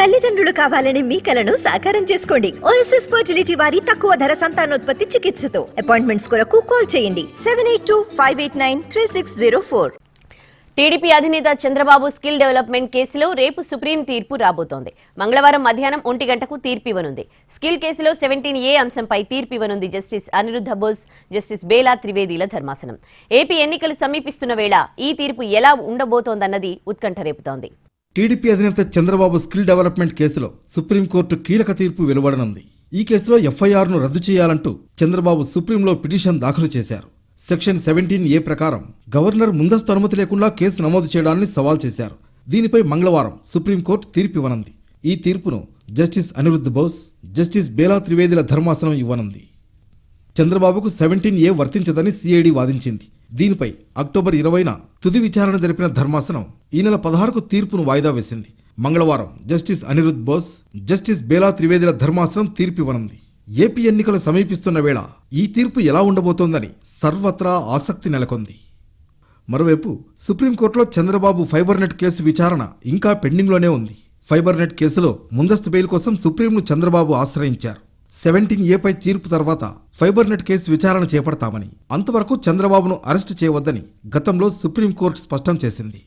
తల్లిదండ్రులు కావాలని మీ కలను సాకారం చేసుకోండి. ఓఎస్ఎస్ ఫర్టిలిటీ వారి తక్కువ ధర సంతానోత్పత్తి చికిత్సతో. అపాయింట్మెంట్స్ కొరకు కాల్ చేయండి. Seven eight two five eight nine three six zero four TDP అధినేత చంద్రబాబు స్కిల్ డెవలప్మెంట్ కేసులో రేపు సుప్రీం తీర్పు రాబోతోంది. మంగళవారం మధ్యాహ్నం ఒంటి గంటకు తీర్పు ఇవ్వనుంది స్కిల్ కేసులో సెవెంటీన్ ఏ అంశంపై తీర్పు ఇవ్వనుంది జస్టిస్ అనిరుద్ధ బోస్ జస్టిస్ బేలా త్రివేదిల ధర్మాసనం. ఏపీ ఎన్నికలు సమీపిస్తున్న వేళ ఈ తీర్పు ఎలా ఉండబోతోందన్నది ఉత్కంఠ రేపుతోంది. టీడీపీ అధినేత చంద్రబాబు స్కిల్ డెవలప్మెంట్ కేసులో సుప్రీంకోర్టు కీలక తీర్పు వెలువడనుంది. ఈ కేసులో ఎఫ్ఐఆర్ను రద్దు చేయాలంటూ చంద్రబాబు సుప్రీంలో పిటిషన్ దాఖలు చేశారు. సెక్షన్ సెవెంటీన్ ఏ ప్రకారం గవర్నర్ ముందస్తు అనుమతి లేకుండా కేసు నమోదు చేయడాన్ని సవాల్ చేశారు. దీనిపై మంగళవారం సుప్రీంకోర్టు తీర్పు ఇవ్వనుంది. ఈ తీర్పును జస్టిస్ అనిరుద్ధ్ బోస్ జస్టిస్ బేలా త్రివేదిల ధర్మాసనం ఇవ్వనుంది. చంద్రబాబుకు సెవెంటీన్ ఏ వర్తించదని సిఐడి వాదించింది. దీనిపై అక్టోబర్ ఇరవైన తుది విచారణ జరిపిన ధర్మాసనం ఈ నెల పదహారుకు తీర్పును వాయిదా వేసింది. మంగళవారం జస్టిస్ అనిరుద్ బోస్ జస్టిస్ బేలా త్రివేదిల ధర్మాసనం తీర్పు ఇవ్వనుంది ఏపీ ఎన్నికలు సమీపిస్తున్న వేళ ఈ తీర్పు ఎలా ఉండబోతోందని సర్వత్రా ఆసక్తి నెలకొంది. మరోవైపు సుప్రీంకోర్టులో చంద్రబాబు ఫైబర్నెట్ కేసు విచారణ ఇంకా పెండింగ్లోనే ఉంది. ఫైబర్నెట్ కేసులో ముందస్తు బెయిల్ కోసం సుప్రీంను చంద్రబాబు ఆశ్రయించారు. సెవెంటీన్ ఏపై తీర్పు తర్వాత ఫైబర్నెట్ కేసు విచారణ చేపడతామని అంతవరకు చంద్రబాబును అరెస్టు చేయవద్దని గతంలో సుప్రీంకోర్టు స్పష్టం చేసింది.